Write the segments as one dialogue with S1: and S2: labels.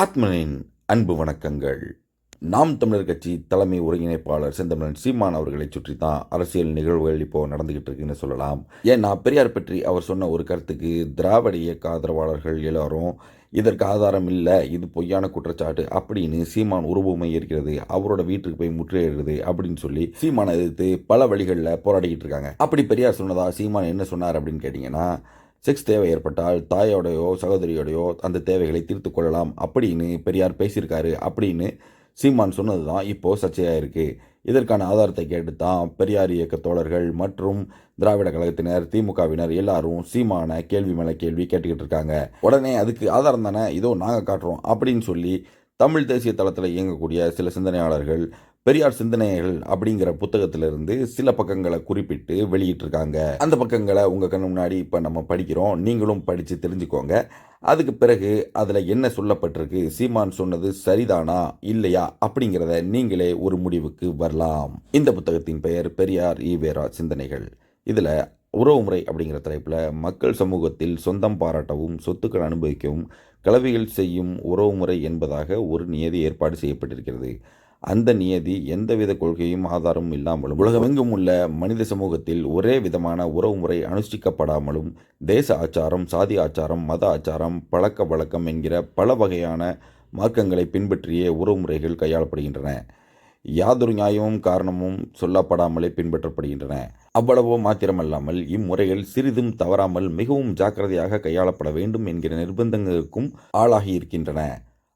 S1: ஆத்மனின் அன்பு வணக்கங்கள். நாம் தமிழர் கட்சி தலைமை ஒருங்கிணைப்பாளர் செந்தமிழன் சீமான் அவர்களை சுற்றி தான் அரசியல் நிகழ்வுகள் இப்போ நடந்துகிட்டு இருக்குன்னு சொல்லலாம். ஏன்னா பெரியார் பற்றி அவர் சொன்ன ஒரு கருத்துக்கு திராவிட இயக்க ஆதரவாளர்கள் எல்லாரும் இதற்கு ஆதாரம் இல்லை இது பொய்யான குற்றச்சாட்டு அப்படின்னு சீமான் உருவமை இருக்கிறது அவரோட வீட்டுக்கு போய் முற்றுகிறது அப்படின்னு சொல்லி சீமானை எதிர்த்து பல வழிகளில் போராடிக்கிட்டு இருக்காங்க. அப்படி பெரியார் சொன்னதா சீமான் என்ன சொன்னார் அப்படின்னு கேட்டிங்கன்னா செக்ஸ் தேவை ஏற்பட்டால் தாயோடையோ சகோதரியோடையோ அந்த தேவைகளை தீர்த்து கொள்ளலாம். அப்படின்னு பெரியார் பேசியிருக்காரு. அப்படின்னு சீமான் சொன்னது தான் இப்போது சர்ச்சையாக இருக்குது இதற்கான ஆதாரத்தை கேட்டு தான் பெரியார் இயக்க தோழர்கள் மற்றும் திராவிட கழகத்தினர் திமுகவினர் எல்லாரும் சீமான கேள்வி மேலே கேள்வி கேட்டுக்கிட்டு இருக்காங்க. உடனே அதுக்கு ஆதாரம் தானே? இதோ நாங்கள் காட்டுறோம் அப்படின்னு சொல்லி தமிழ் தேசிய தளத்தில் இயங்கக்கூடிய சில சிந்தனையாளர்கள் பெரியார் சிந்தனைகள் அப்படிங்கிற புத்தகத்திலிருந்து சில பக்கங்களை குறிப்பிட்டு வெளியிட்டிருக்காங்க. அந்த பக்கங்களை உங்கள் கண்ணு முன்னாடி இப்போ நம்ம படிக்கிறோம். நீங்களும் படித்து தெரிஞ்சுக்கோங்க. அதுக்கு பிறகு அதில் என்ன சொல்லப்பட்டிருக்கு? சீமான் சொன்னது சரிதானா? இல்லையா? அப்படிங்கிறத நீங்களே ஒரு முடிவுக்கு வரலாம். இந்த புத்தகத்தின் பெயர் பெரியார் ஈவேரா சிந்தனைகள். இதில் உறவுமுறை அப்படிங்கிற தலைப்பில் மக்கள் சமூகத்தில் சொந்தம் பாராட்டவும் சொத்துக்கள் அனுபவிக்கவும் கலவைகள் செய்யும் உறவுமுறை என்பதாக ஒரு நியதி ஏற்பாடு செய்யப்பட்டிருக்கிறது. அந்த நியதி எந்தவித கொள்கையும் ஆதாரமும் இல்லாமலும் உலகமெங்கும் உள்ள மனித சமூகத்தில் ஒரே விதமான உறவுமுறை அனுஷ்டிக்கப்படாமலும் தேச ஆச்சாரம் சாதி ஆச்சாரம் மத ஆச்சாரம் பழக்க வழக்கம் என்கிற பல வகையான மார்க்கங்களை பின்பற்றிய உறவுமுறைகள் கையாளப்படுகின்றன. யாதொரு நியாயமும் காரணமும் சொல்லப்படாமலே பின்பற்றப்படுகின்றன. அவ்வளவோ மாத்திரமல்லாமல் இம்முறைகள் சிறிதும் தவறாமல் மிகவும் ஜாக்கிரதையாக கையாளப்பட வேண்டும் என்கிற நிர்பந்தங்களுக்கும் ஆளாகி இருக்கின்றன.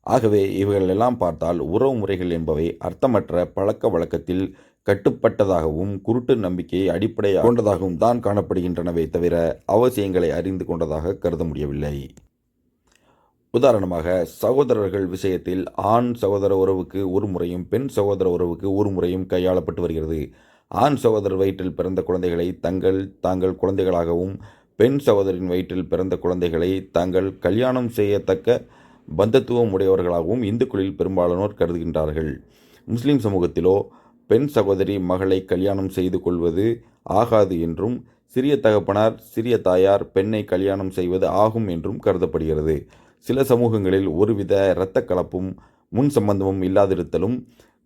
S1: ஆகவே இவைகள் எல்லாம் பார்த்தால் உறவு முறைகள் என்பவை அர்த்தமற்ற பழக்க வழக்கத்தில் கட்டுப்பட்டதாகவும் குருட்டு நம்பிக்கையை அடிப்படையாக கொண்டதாகவும் தான் காணப்படுகின்றனவே தவிர அவசியங்களை அறிந்து கொண்டதாக கருத முடியவில்லை. உதாரணமாக சகோதரர்கள் விஷயத்தில் ஆண் சகோதர உறவுக்கு ஒரு முறையும் பெண் சகோதர உறவுக்கு ஒரு முறையும் கையாளப்பட்டு வருகிறது. ஆண் சகோதரர் வயிற்றில் பிறந்த குழந்தைகளை தங்கள் தாங்கள் குழந்தைகளாகவும் பெண் சகோதரின் வயிற்றில் பிறந்த குழந்தைகளை தாங்கள் கல்யாணம் செய்யத்தக்க பந்தத்துவம் உடையவர்களாகவும் இந்துக்களில் பெரும்பாலானோர் கருதுகின்றார்கள். முஸ்லிம் சமூகத்திலோ பெண் சகோதரி மகளை கல்யாணம் செய்து கொள்வது ஆகாது என்றும் சிறிய தகப்பனார் சிறிய தாயார் பெண்ணை கல்யாணம் செய்வது ஆகும் என்றும் கருதப்படுகிறது. சில சமூகங்களில் ஒருவித இரத்த கலப்பும் முன் சம்பந்தமும் இல்லாதிருத்தலும்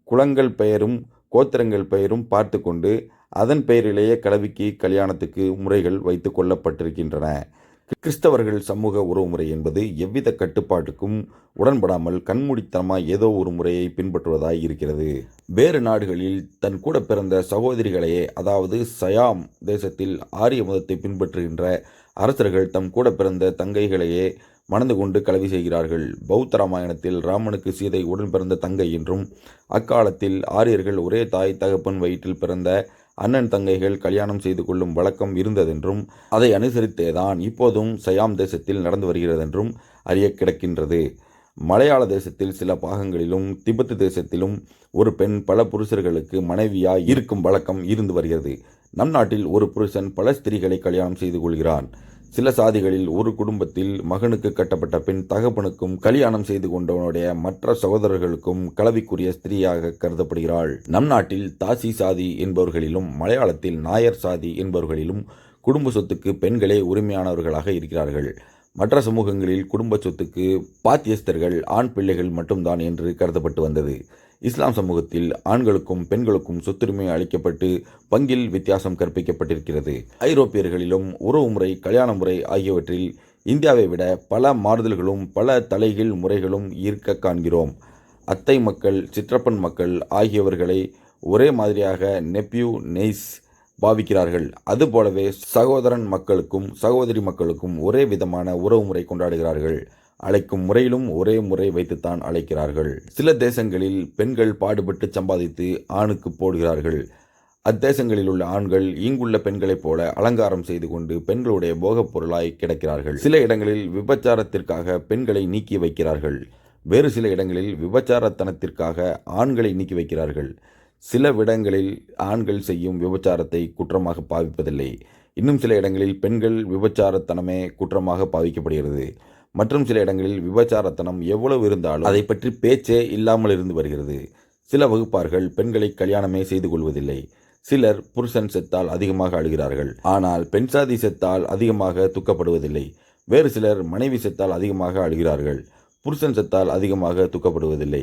S1: குளங்கள் பெயரும் கோத்திரங்கள் பெயரும் பார்த்து கொண்டு அதன் பெயரிலேயே கலவிக்கு கல்யாணத்துக்கு முறைகள் வைத்து கொள்ளப்பட்டிருக்கின்றன. கிறிஸ்தவர்கள் சமூக உறவுமுறை என்பது எவ்வித கட்டுப்பாட்டுக்கும் உடன்படாமல் கண்மூடித்தனமாக ஏதோ ஒரு முறையை பின்பற்றுவதாய் இருக்கிறது. வேறு நாடுகளில் தன் கூட பிறந்த சகோதரிகளையே அதாவது சயாம் தேசத்தில் ஆரிய மதத்தை பின்பற்றுகின்ற அரசர்கள் தம் கூட பிறந்த தங்கைகளையே மணந்து கொண்டு கலவி செய்கிறார்கள். பௌத்த ராமாயணத்தில் ராமனுக்கு சீதை உடன் பிறந்த தங்கை என்றும் அக்காலத்தில் ஆரியர்கள் ஒரே தாய் தகப்பன் வயிற்றில் பிறந்த அண்ணன் தங்கைகள் கல்யாணம் செய்து கொள்ளும் வழக்கம் இருந்ததென்றும் அதை அனுசரித்தேதான் இப்போதும் சயாம் தேசத்தில் நடந்து வருகிறதென்றும் அறிய கிடக்கின்றது மலையாள தேசத்தில் சில பாகங்களிலும் திபெத்து தேசத்திலும் ஒரு பெண் பல புருஷர்களுக்கு மனைவியாய் இருக்கும் வழக்கம் இருந்து வருகிறது. நம் நாட்டில் ஒரு புருஷன் பல ஸ்திரீகளை கல்யாணம் செய்து கொள்கிறான். சில சாதிகளில் ஒரு குடும்பத்தில் மகனுக்கு கட்டப்பட்ட பெண் தகப்பனுக்கும் கல்யாணம் செய்து கொண்டவனுடைய மற்ற சகோதரர்களுக்கும் கலவிக்குரிய ஸ்திரீயாக கருதப்படுகிறாள். நம் நாட்டில் தாசி சாதி என்பவர்களிலும் மலையாளத்தில் நாயர் சாதி என்பவர்களிலும் குடும்ப சொத்துக்கு பெண்களே உரிமையானவர்களாக இருக்கிறார்கள். மற்ற சமூகங்களில் குடும்ப சொத்துக்கு பாத்தியஸ்தர்கள் ஆண் பிள்ளைகள் மட்டும்தான் என்று கருதப்பட்டு வந்தது. இஸ்லாம் சமூகத்தில் ஆண்களுக்கும் பெண்களுக்கும் சொத்துரிமை அளிக்கப்பட்டு பங்கில் வித்தியாசம் கற்பிக்கப்பட்டிருக்கிறது. ஐரோப்பியர்களிலும் உறவுமுறை கல்யாண முறை ஆகியவற்றில் இந்தியாவை விட பல மாறுதல்களும் பல தலைகீழ் முறைகளும் இருக்க காண்கிறோம். அத்தை மக்கள் சிற்றப்பன் மக்கள் ஆகியவர்களை ஒரே மாதிரியாக நெப்யூ நெய்ஸ் பாவிக்கிறார்கள். அதுபோலவே சகோதரன் மக்களுக்கும் சகோதரி மக்களுக்கும் ஒரே விதமான உறவுமுறை கொண்டாடுகிறார்கள். அழைக்கும் முறையிலும் ஒரே முறை வைத்துத்தான் அழைக்கிறார்கள். சில தேசங்களில் பெண்கள் பாடுபட்டு சம்பாதித்து ஆணுக்கு போடுகிறார்கள். அத்தேசங்களில் உள்ள ஆண்கள் இங்குள்ள பெண்களைப் போல அலங்காரம் செய்து கொண்டு பெண்களுடைய போகப் பொருளாய் கிடக்கிறார்கள். சில இடங்களில் விபச்சாரத்திற்காக பெண்களை நீக்கி வைக்கிறார்கள். வேறு சில இடங்களில் விபச்சாரத்தனத்திற்காக ஆண்களை நீக்கி வைக்கிறார்கள். சில இடங்களில் ஆண்கள் செய்யும் விபச்சாரத்தை குற்றமாக பாவிப்பதில்லை. இன்னும் சில இடங்களில் பெண்கள் விபச்சாரத்தனமே குற்றமாக பாவிக்கப்படுகிறது. மற்றும் சில இடங்களில் விபச்சாரத்தனம் எவ்வளவு இருந்தாலும் அதை பற்றி பேச்சே இல்லாமல் இருந்து வருகிறது. சில வகுப்பார்கள் பெண்களை கல்யாணமே செய்து கொள்வதில்லை. சிலர் புருஷன் செத்தால் அதிகமாக அழுகிறார்கள். ஆனால் பெண் சாதி செத்தால் அதிகமாக துக்கப்படுவதில்லை. வேறு சிலர் மனைவி செத்தால் அதிகமாக அழுகிறார்கள். புருஷன் செத்தால் அதிகமாக துக்கப்படுவதில்லை.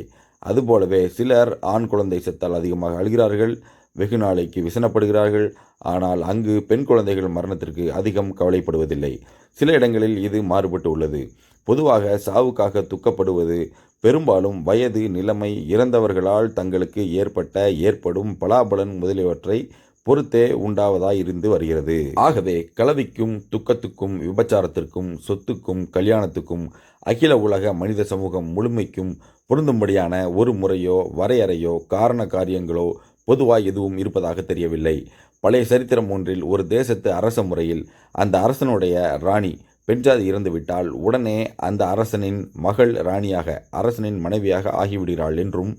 S1: அதுபோலவே சிலர் ஆண் குழந்தை செத்தால் அதிகமாக அழுகிறார்கள். வெகு நாளைக்கு விசனப்படுகிறார்கள். ஆனால் அங்கு பெண் குழந்தைகள் மரணத்திற்கு அதிகம் கவலைப்படுவதில்லை. சில இடங்களில் இது மாறுபட்டு உள்ளது. பொதுவாக சாவுக்காக துக்கப்படுவது பெரும்பாலும் வயது நிலைமை இறந்தவர்களால் தங்களுக்கு ஏற்பட்ட ஏற்படும் பலாபலன் முதலியவற்றை பொறுத்தே உண்டாவதாய் இருந்து வருகிறது. ஆகவே கலவிக்கும் துக்கத்துக்கும் விபச்சாரத்திற்கும் சொத்துக்கும் கல்யாணத்துக்கும் அகில உலக மனித சமூகம் முழுமைக்கும் பொருந்தும்படியான ஒரு முறையோ வரையறையோ காரண காரியங்களோ பொதுவாக எதுவும் இருப்பதாக தெரியவில்லை. பழைய சரித்திரம் ஒன்றில் ஒரு தேசத்து அரச முறையில் அந்த அரசனுடைய ராணி பெண்ஜாதி இறந்துவிட்டால் உடனே அந்த அரசனின் மகள் ராணியாக அரசனின் மனைவியாக ஆகிவிடுகிறாள் என்றும்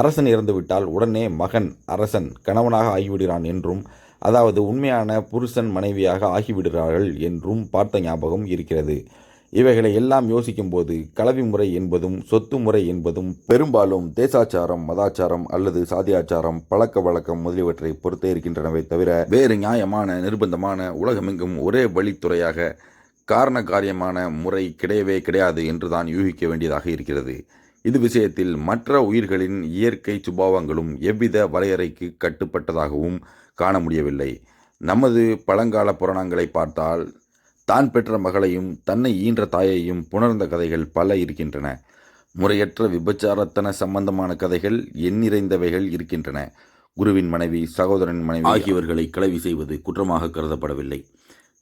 S1: அரசன் இறந்துவிட்டால் உடனே மகன் அரசன் கணவனாக ஆகிவிடுகிறான் என்றும் அதாவது உண்மையான புருஷன் மனைவியாக ஆகிவிடுகிறார்கள் என்றும் பார்த்த ஞாபகம் இருக்கிறது. இவைகளை எல்லாம் யோசிக்கும்போது கலவி முறை என்பதும் சொத்து முறை என்பதும் பெரும்பாலும் தேசாச்சாரம் மதாச்சாரம் அல்லது சாதியாச்சாரம் பழக்க வழக்கம் முதலியவற்றை பொறுத்தே இருக்கின்றனவை தவிர வேறு நியாயமான நிர்பந்தமான உலகமெங்கும் ஒரே வழித்துறையாக காரண காரியமான முறை கிடையவே கிடையாது என்றுதான் யூகிக்க வேண்டியதாக இருக்கிறது. இது விஷயத்தில் மற்ற உயிர்களின் இயற்கை சுபாவங்களும் எவ்வித வரையறைக்கு கட்டுப்பட்டதாகவும் காண முடியவில்லை. நமது பழங்கால புராணங்களை பார்த்தால் தான் பெற்ற மகளையும் தன்னை ஈன்ற தாயையும் புணர்ந்த கதைகள் பல இருக்கின்றன. முறையற்ற விபச்சாரத்தன சம்பந்தமான கதைகள் எண்ணிறைந்தவைகள் இருக்கின்றன. குருவின் மனைவி சகோதரன் மனைவி ஆகியவர்களை கலவி செய்வது குற்றமாக கருதப்படவில்லை.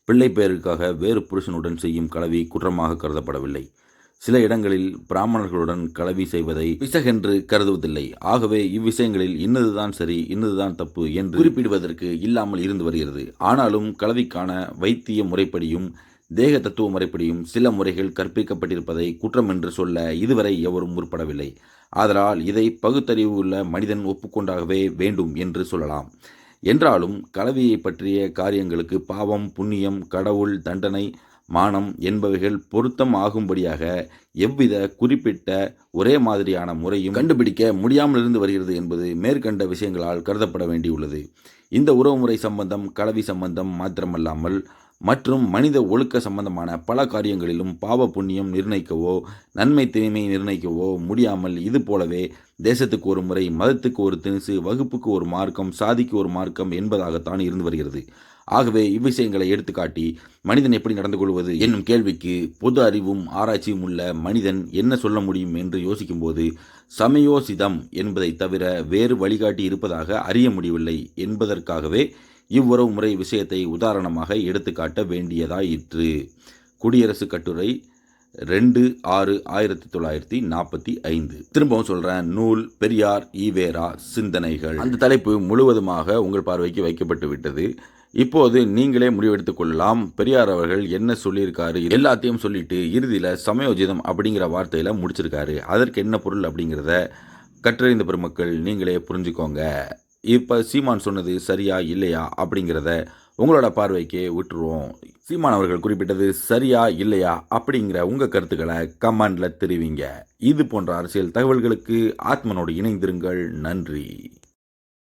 S1: பிள்ளை பெயருக்காக வேறு புருஷனுடன் செய்யும் கலவி குற்றமாக கருதப்படவில்லை. சில இடங்களில் பிராமணர்களுடன் கலவி செய்வதை பிசகென்று கருதுவதில்லை. ஆகவே இவ்விஷயங்களில் இன்னதுதான் சரி இன்னதுதான் தப்பு என்று குறிப்பிடுவதற்கு இல்லாமல் இருந்து வருகிறது. ஆனாலும் கலவிக்கான வைத்திய முறைப்படியும் தேக தத்துவ முறைப்படியும் சில முறைகள் கற்பிக்கப்பட்டிருப்பதை குற்றம் என்று சொல்ல இதுவரை எவரும் முற்படவில்லை. ஆதலால் இதை பகுத்தறிவு உள்ள மனிதன் ஒப்புக்கொண்டாகவே வேண்டும் என்று சொல்லலாம். என்றாலும் கலவியை பற்றிய காரியங்களுக்கு பாவம் புண்ணியம் கடவுள் தண்டனை மானம் என்பவைகள் பொருத்தம் ஆகும்படியாக எவ்வித குறிப்பிட்ட ஒரே மாதிரியான முறையும் கண்டுபிடிக்க முடியாமல் இருந்து வருகிறது என்பது மேற்கண்ட விஷயங்களால் கருதப்பட வேண்டியுள்ளது. இந்த உறவுமுறை சம்பந்தம் கலவி சம்பந்தம் மாத்திரமல்லாமல் மற்றும் மனித ஒழுக்க சம்பந்தமான பல காரியங்களிலும் பாவ புண்ணியம் நிர்ணயிக்கவோ நன்மை தீமை நிர்ணயிக்கவோ முடியாமல் இது போலவே தேசத்துக்கு ஒரு முறை மதத்துக்கு ஒரு தினசு வகுப்புக்கு ஒரு மார்க்கம் சாதிக்கு ஒரு மார்க்கம் என்பதாகத்தான் இருந்து வருகிறது. ஆகவே இவ்விஷயங்களை எடுத்துக்காட்டி மனிதன் எப்படி நடந்து கொள்வது என்னும் கேள்விக்கு பொது அறிவும் ஆராய்ச்சியும் உள்ள மனிதன் என்ன சொல்ல முடியும் என்று யோசிக்கும்போது சமயோசிதம் என்பதை தவிர வேறு வழிகாட்டி இருப்பதாக அறிய முடியவில்லை என்பதற்காகவே இவ்வுறவு முறை விஷயத்தை உதாரணமாக எடுத்துக்காட்ட வேண்டியதாயிற்று. குடியரசு கட்டுரை ரெண்டு ஆறு ஆயிரத்தி தொள்ளாயிரத்தி நாற்பத்தி ஐந்து. திரும்பவும் சொல்கிறேன் நூல் பெரியார் ஈவேரா சிந்தனைகள். அந்த தலைப்பு முழுவதுமாக உங்கள் பார்வைக்கு வைக்கப்பட்டு விட்டது. இப்போது நீங்களே முடிவெடுத்துக் கொள்ளலாம். பெரியார் அவர்கள் என்ன சொல்லியிருக்காரு? எல்லாத்தையும் சொல்லிட்டு இறுதியில் சமயோஜிதம் அப்படிங்கிற வார்த்தையில் முடிச்சிருக்காரு. அதற்கு என்ன பொருள் அப்படிங்கிறத கற்றறிந்த பெருமக்கள் நீங்களே புரிஞ்சுக்கோங்க. இப்போ சீமான் சொன்னது சரியா இல்லையா அப்படிங்கிறத உங்களோட பார்வைக்கே விட்டுருவோம். சீமான் அவர்கள் குறிப்பிட்டது சரியா இல்லையா அப்படிங்கிற உங்கள் கருத்துக்களை கமெண்டில் தெரிவிங்க. இது போன்ற அரசியல் தகவல்களுக்கு ஆத்மனோடு இணைந்திருங்கள். நன்றி.